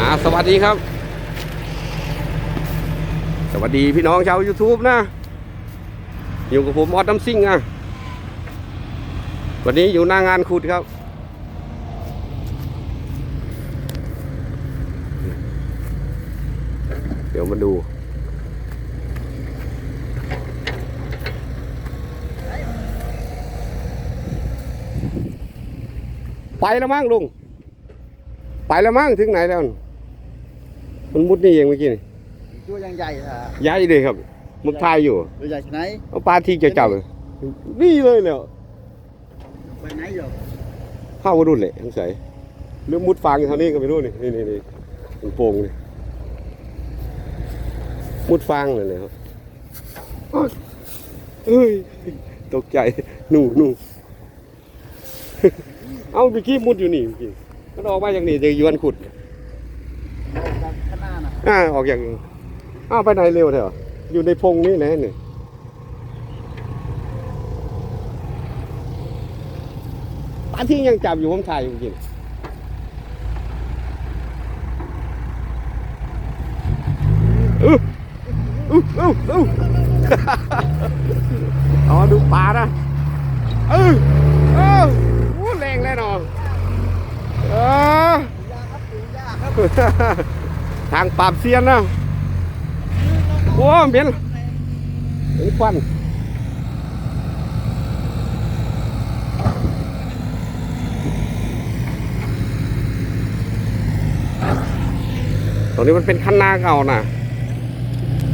อ่าสวัสดีครับ สวัสดีพี่น้องชาว YouTube นะ อยู่กับผมออดน้ำซิ่งอะ วันนี้อยู่หน้างานขุดครับ เดี๋ยวมาดูไปแล้วมั้งลุง ไปแล้วมั้งถึงไหนแล้ว มันมุดนี่เองเมื่อกี้นี่ตัวยังใหญ่อะย้ายเลยครับมึกทายอยู่ตัวใหญ่ที่ไหนเอาปลาที่จะจับเลยนี่เลยเนี่ยไปไหนอยู่เข้ามารุ่นเลยสงสัยหรือมุดฟางอยู่เท่านี้ก็ไม่รู้นี่นี่นี่นี่มันโป่งนี่มุดฟางเลยเลยครับอ้าวเอ้ยตกใจหนูหนูเอาเมื่อกี้มุดอยู่นี่เมื่อกี้มันออกมาจากนี่จะยวนขุดข้างหน้าน่ะ อ่าออกอย่างอ้าวไปไหนเร็วเถอะอยู่ในพงนี่แหละนี่ปาที่ยังจับอยู่ผมถ่ายอยู่กินอู้อู้อู้อู้อ๋อดูปลานะเออเอออู้แรงแน่นอนเออ ทางปราบเซียนนะโอ้เหม็นเหม็นควันตรงนี้มันเป็นคันนาเก่านะ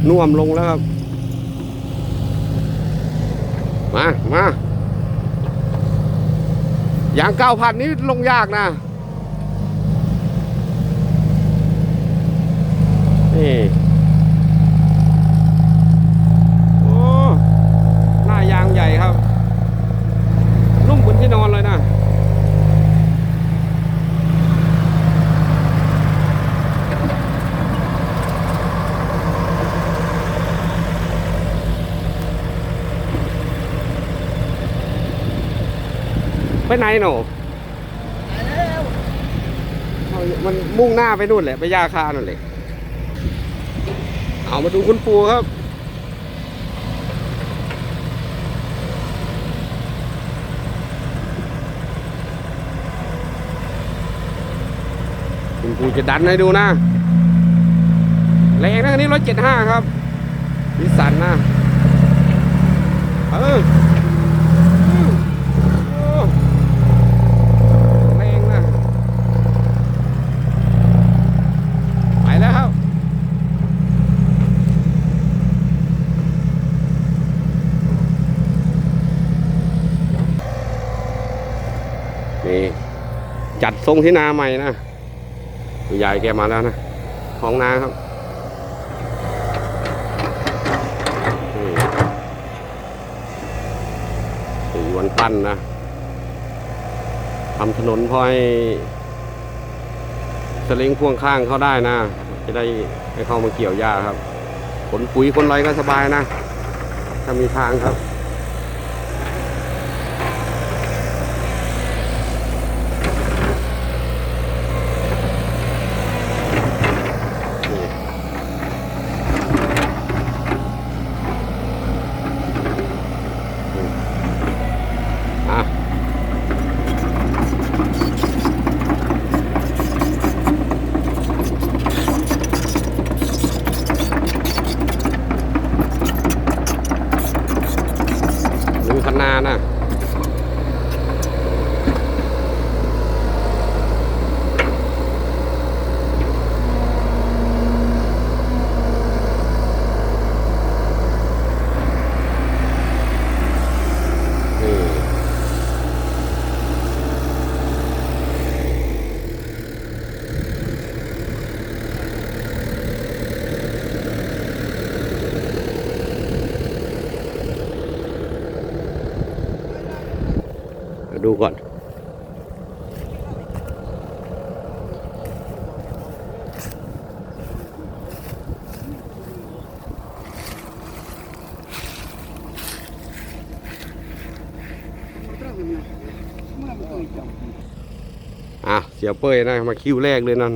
น่วมลงแล้วครับ มา มาอย่างเก้าพันนี้ลงยากนะ นี่โอ้หน้ายางใหญ่ครับ นุ่มเหมือนที่นอนเลยนะไปไหนหนูแล้วเอามันมุ่งหน้าไปนู่นแหละ ไปยาคานั่นแหละ เอามาดูคุณปู่ครับ คุณปู่จะดันให้ดูนะ แรงนะคันนี้ร้อยเจ็ดห้าครับนิสันนะ เออมโอ้แรงนะ ไปแล้วครับ นี่ จัดทรงที่นาใหม่นะคุณยายแกมาแล้วนะของนาครับสี่วันปั้นนะทำถนนพอให้สลิงพ่วงข้างเข้าได้นะ จะได้ให้เข้ามาเกี่ยวหญ้าครับ ขนปุ๋ยขนไรก็สบายนะ ถ้ามีทางครับ นนานะ เสียเป้ยนะ มาคิวแรกเลยนั่น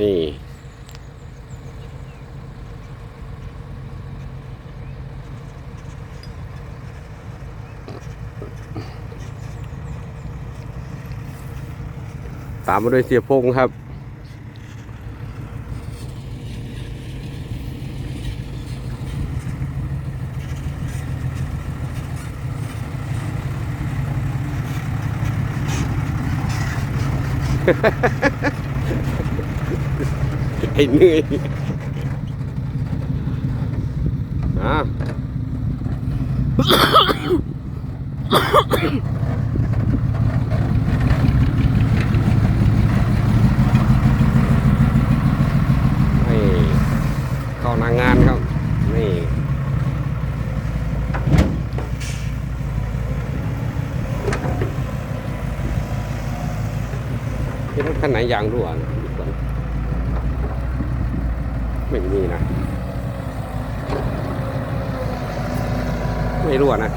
นี่ ตามมาด้วยเสียพงครับ ไอ้เหนื่อยอะนี่เข้านางงานครับ นี่ที่รถคัน ไหนยางรั่วนะดูก่อนไม่มีนะ ไม่รั่วนะ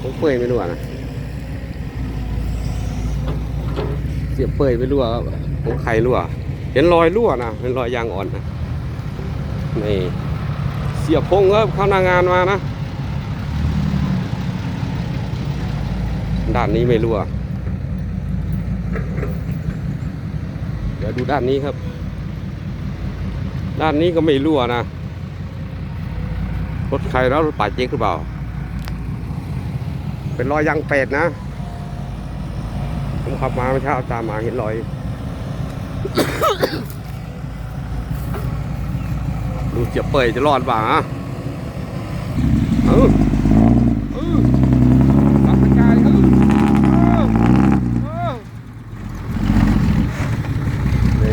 ผมเปื่อยไม่รั่วนะเสียบเปื่อยไม่รั่วครับผมไข่รั่ว เห็นรอยรั่วนะเป็นรอยยางอ่อนนะนี่เสียบพงครับเข้าหน้างานมานะด้านนี้ไม่รั่ว ดี๋ยวดูด้านนี้ครับ ด้านนี้ก็ไม่รั่วนะ รถใครแล้วรถป่าเจ๊กหรือเปล่า เป็นรอยยางเป็ดนะ ผมขับมาเมื่อเช้าตามมาเห็นรอย ดูเสียเปยจะรอดป่าฮะเออเออตัดสกายเออเออเออนี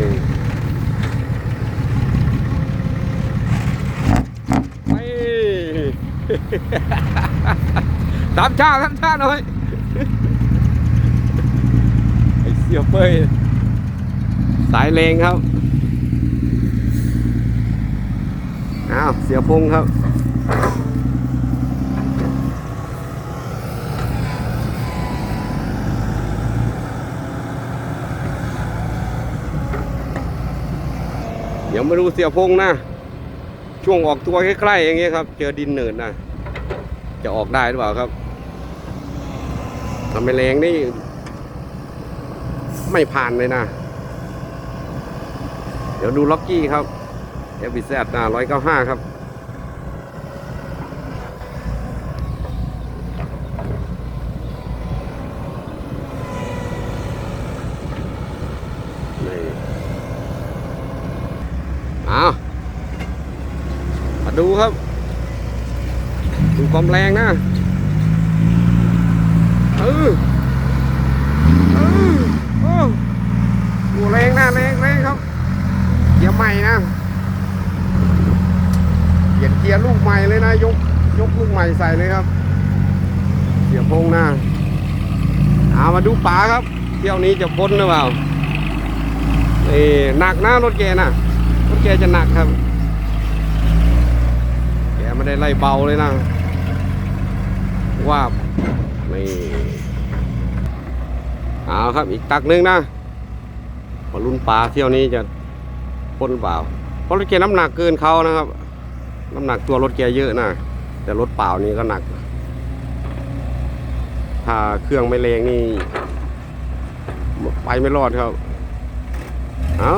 ่ ไป ตามชาตามชาหน่อยไอเสียเปยสายเลงครับอ้าวเสียพงครับเดี๋ยวมาดูเสียพงนะ ช่วงออกตัวใกล้ๆอย่างเงี้ยครับ เจอดินเนินนะ จะออกได้หรือเปล่าครับทำไมแรงนี่ ไม่ผ่านเลยนะ เดี๋ยวดูล็อกกี้ครับเอฟบีแซดนะร้อยเก้าห้าครับเอามาดูครับ ความแรงนะเออเออโอ้โหแรงนะแรงแรงครับเกียร์ใหม่นะเปลี่ยนเกียร์ลูกใหม่เลยนะยกยกลูกใหม่ใส่เลยครับเสียพงหน้าเอามาดูป๋าครับ เที่ยวนี้จะพ้นหรือเปล่าเอ้หนักนะรถแกน่ะรถแกจะหนักครับ แกไม่ได้ไล่เบาเลยนะ ว่าบนี่เอาครับอีกตักหนึงนะพอรุ่นปลาเที่ยวนี้จะพ้นเปล่า เพราะรถแกน้ำหนักเกินเขานะครับ น้ำหนักตัวรถแกเยอะนะแต่รถเปล่านี่ก็หนัก ถ้าเครื่องไม่แรงนี่ ไปไม่รอดครับ เอา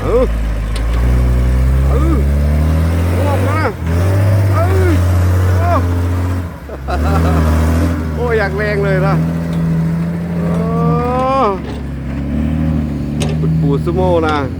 เอาเอาลงมาเอาเอาโอ้อยากแรงเลยนะโอ้ปุดปูสโมนะ